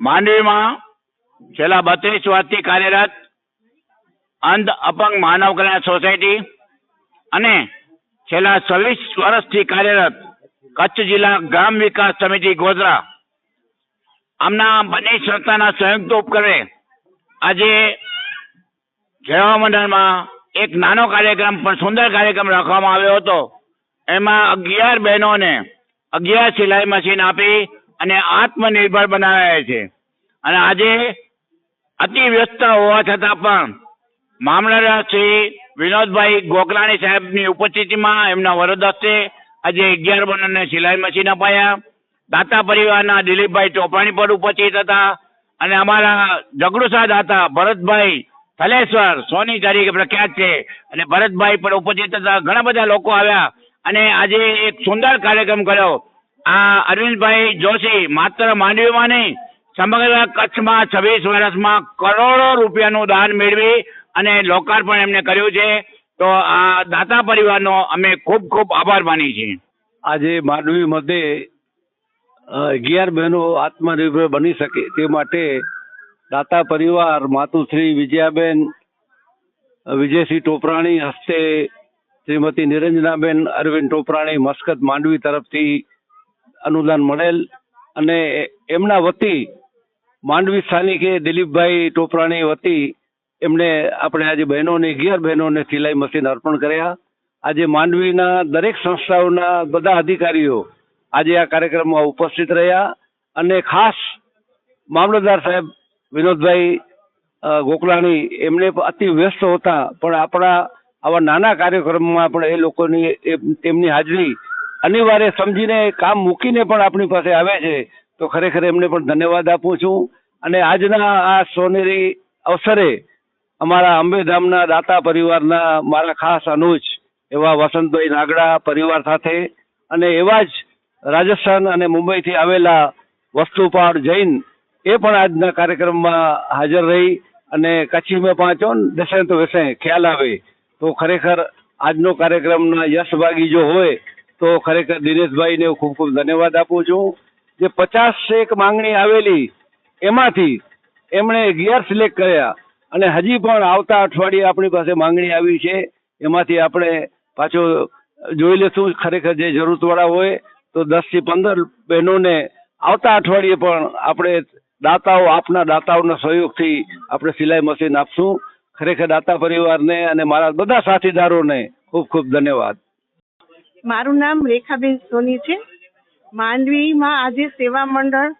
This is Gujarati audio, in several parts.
માંડવીમાં છેલ્લા બત્રીસ વર્ષથી કાર્યરત અંધ અપંગ માનવ કલ્યાણ સોસાયટી અને છેલ્લા છવ્વીસ વર્ષથી કાર્યરત કચ્છ જિલ્લા ગ્રામ વિકાસ સમિતિ ગોધરા આમના બંને સંસ્થાના સંયુક્ત ઉપક્રમે આજે સેવા મંડળમાં એક નાનો કાર્યક્રમ, પણ સુંદર કાર્યક્રમ રાખવામાં આવ્યો હતો. એમાં અગિયાર બહેનોને અગિયાર સિલાઈ મશીન આપી અને આત્મનિર્ભર બનાવ્યા છે. અને આજે અતિ વ્યસ્ત હોવા છતાં પણ મામલતદાર શ્રી વિનોદભાઈ ગોકલાણી સાહેબની ઉપસ્થિતિમાં એમના વરદ હસ્તે આજે અગિયાર બહેનોને સિલાઈ મશીન અપાયા. દાતા પરિવારના દિલીપભાઈ ચોપાણી પણ ઉપસ્થિત હતા. અને અમારા જગડુસા દાતા ભરતભાઈ થલેશ્વર સોની તરીકે પ્રખ્યાત છે. અને ભરતભાઈ પણ ઉપસ્થિત હતા. ઘણા બધા લોકો આવ્યા. અને આજે એક સુંદર કાર્યક્રમ કર્યો. આ અરવિંદભાઈ જોશી માત્ર માંડવીમાં નહીં, સમગ્ર કચ્છમાં છવ્વીસ વર્ષમાં કરોડો રૂપિયાનું દાન મેળવી અને લોકાર્પણ એમને કર્યું છે. તો આ દાતા પરિવારનો અમે ખૂબ ખૂબ આભાર માની છીએ. આજે માંડવી મધ્યે અગિયાર બહેનો આત્મનિર્ભર બની શકે તે માટે દાતા પરિવાર, માતુશ્રી વિજયાબેન, વિજયસિંહ ટોપરાણી હસ્તે શ્રીમતી નિરંજનાબેન અરવિંદ ટોપરાણી મસ્કત માંડવી તરફથી અનુદાન મળેલ અને એમના વતી માંડવી સ્થાનિકે દિલીપભાઈ ટોપરાણી વતી એમને આપણે આજે બહેનોને અગિયાર બહેનોને સિલાઈ મશીન અર્પણ કર્યા. આજે માંડવીના દરેક સંસ્થાઓના બધા અધિકારીઓ આજે આ કાર્યક્રમમાં ઉપસ્થિત રહ્યા અને ખાસ મામલતદાર સાહેબ વિનોદભાઈ ગોકલાણી એમને અતિ વ્યસ્ત હતા, પણ આપણા આવા નાના કાર્યક્રમમાં પણ એ લોકોની તેમની હાજરી અનિવાર્ય સમજીને કામ મૂકીને પણ આપણી પાસે આવે છે, તો ખરેખર એમને પણ ધન્યવાદ આપું છું. અને આજના આ સોનેરી અવસરે અમારા અંબેધામના દાતા પરિવારના મારા ખાસ અનુજ એવા વસંતભાઈ નાગડા પરિવાર સાથે અને એવા જ રાજસ્થાન અને મુંબઈથી આવેલા વસ્તુપાળ જૈન એ પણ આજના કાર્યક્રમમાં હાજર રહી અને કચ્છી મેં પાંચો દસે તો વેસે, ખ્યાલ આવે. તો ખરેખર આજનો કાર્યક્રમના યશભાગી જો હોય, તો ખરેખર દિનેશભાઈને હું ખૂબ ખૂબ ધન્યવાદ આપું છું. જે પચાસ એક માંગણી આવેલી, એમાંથી એમણે અગિયાર સિલેક્ટ કર્યા અને હજી પણ આવતા અઠવાડિયે આપણી પાસે માંગણી આવી છે. એમાંથી આપણે પાછો જોઈ લેશું ખરેખર જે જરૂરતવાળા હોય, તો દસથી પંદર બહેનોને આવતા અઠવાડિયે પણ આપણે દાતાઓ, આપના દાતાઓના સહયોગથી આપણે સિલાઈ મશીન આપશું. ખરેખર દાતા પરિવારને અને મારા બધા સાથીદારોને ખૂબ ખૂબ ધન્યવાદ. મારું નામ રેખાબેન સોની છે. માંડવીમાં આજે સેવા મંડળ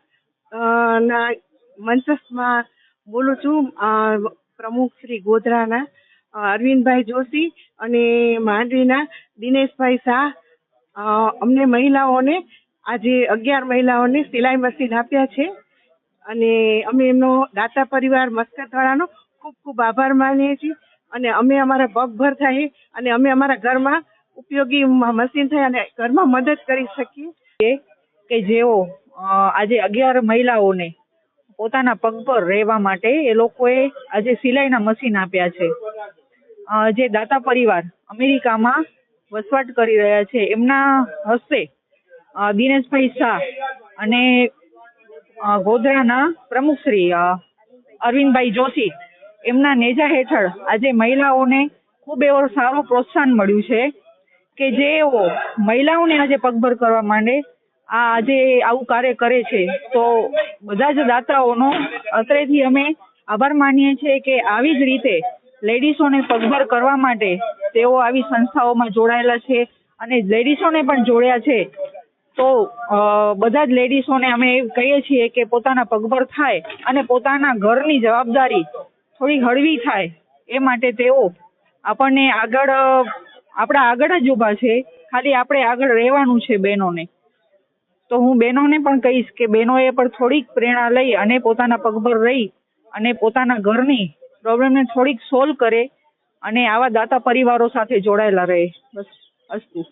ના મંચસમાં બોલું છું. પ્રમુખ શ્રી ગોધરાના અરવિંદભાઈ જોશી અને માંડવીના દિનેશભાઈ શાહ. અમને મહિલાઓને, આજે અગિયાર મહિલાઓને સિલાઈ મશીન આપ્યા છે. અને અમે એમનો દાતા પરિવાર મસ્કતવાળાનો ખૂબ ખૂબ આભાર માનીએ છીએ. અને અમે અમારા પગભર થઈ અને અમે અમારા ઘરમાં ઉપયોગી મશીન થઈ અને ઘરમાં મદદ કરી શકીએ. કે જેઓ આજે અગિયાર મહિલાઓને પોતાના પગ પર રહેવા માટે એ લોકોએ આજે સિલાઈના મશીન આપ્યા છે. જે દાતા પરિવાર અમેરિકામાં વસવાટ કરી રહ્યા છે. એમના હસ્તે દિનેશભાઈ શાહ અને ગોધરાના પ્રમુખશ્રી અરવિંદભાઈ જોશી. એમના નેજા હેઠળ આજે મહિલાઓને ખૂબ એવો સારો પ્રોત્સાહન મળ્યું છે કે જેઓ મહિલાઓને આજે પગભર કરવા માંડે. આ આજે આવું કાર્ય કરે છે. તો બધા જ દાતાઓનો અત્રેથી અમે આભાર માનીએ છીએ કે આવી જ રીતે લેડીસોને પગભર કરવા માટે તેઓ આવી સંસ્થાઓમાં જોડાયેલા છે અને લેડીસોને પણ જોડ્યા છે. તો બધા જ લેડીઝોને અમે કહીએ છીએ કે પોતાના પગભર થાય અને પોતાના ઘરની જવાબદારી થોડી હળવી થાય એ માટે તેઓ આપણને આગળ આપણા આગળ જ ઊભા છે. ખાલી આપણે આગળ રહેવાનું છે બહેનોને. તો હું બહેનોને પણ કહીશ કે બહેનોએ પણ થોડીક પ્રેરણા લઈ અને પોતાના પગભર રહી અને પોતાના ઘરની પ્રોબ્લેમને થોડીક સોલ્વ કરે અને આવા દાતા પરિવારો સાથે જોડાયેલા રહે. બસ, અસ્તુ.